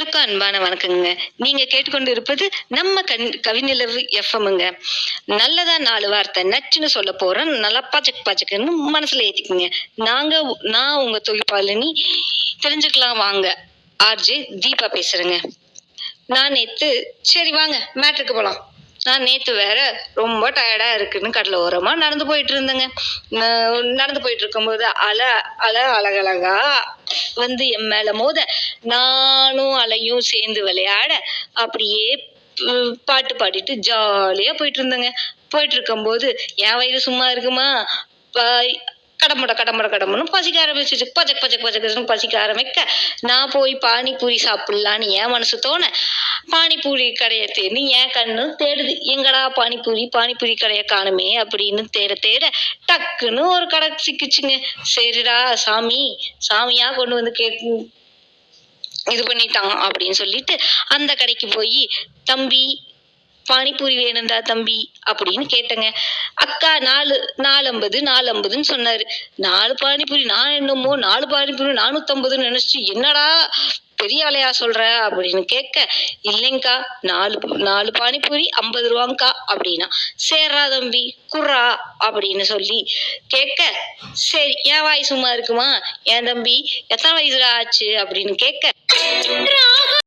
அனைவருக்கும் அன்பான வணக்கங்க. நீங்க கேட்டுக்கொண்டு இருப்பது நம்ம கண் கவிநிலவு எஃப்எம்ங்க நல்லதா நாலு வார்த்தை நச்சுன்னு சொல்ல போறேன். நல்லா பாச்சக் பாச்சக்குன்னு மனசுல ஏத்திக்குங்க. நாங்க நான் உங்க தொழிற்பாலினி தெரிஞ்சுக்கலாம். வாங்க. ஆர்ஜே தீபா பேசுறேங்க. நான் நேத்து சரி வாங்க மேட்ருக்கு போலாம். நான் நேற்று வேற ரொம்ப டயர்டாக இருக்குன்னு கடலை ஓரமாக நடந்து போயிட்டு இருந்தேங்க. நடந்து போயிட்டு இருக்கும்போது அலை அலை அழகழகா வந்து என் மேலே மோத. நானும் அலையும் சேர்ந்து விளையாட அப்படியே பாட்டு பாடிட்டு ஜாலியாக போயிட்டு இருந்தேங்க. போயிட்டு இருக்கும்போது என் வயிறு சும்மா இருக்குமா? கடமுட கடமுட கடமுன்னு பசிக்க ஆரம்பிச்சிச்சு. பஜக் பஜக் பச்சக்னு பசிக்க ஆரம்பிக்க நான் போய் பானிபூரி சாப்பிடலான்னு என் மனசு தோண. பானிபூரி கடையை தேடி என் கண்ணு தேடுது. எங்கடா பானிபூரி? பானிபூரி கடையை காணுமே அப்படின்னு தேட தேட டக்குன்னு ஒரு கடை சிக்கிச்சுங்க. சரிடா சாமி சாமியா கொண்டு வந்து கே இது பண்ணிட்டாங்க அப்படின்னு சொல்லிட்டு அந்த கடைக்கு போய் தம்பி பானிபூரி வேணும்டா தம்பி அப்படின்னு கேட்டேங்க. அக்கா நாலு நாலம்பது நாலம்பதுன்னு நாலு ஐம்பதுன்னு சொன்னாரு. நாலு பானிபூரி நான் என்னமோ நாலு பானிபூரி நானூத்தம்பதுன்னு நினைச்சு என்னடா பெரிய ஆளையா சொல்ற அப்படின்னு கேட்க இல்லைங்கக்கா நாலு நாலு பானிபூரி ஐம்பது ரூபாங்க்கா அப்படின்னா. சேர்றா தம்பி குர்றா அப்படின்னு சொல்லி கேட்க சரி என் வாய் சும்மா இருக்குமா? என் தம்பி எத்தனை வயசுல ஆச்சு அப்படின்னு கேட்க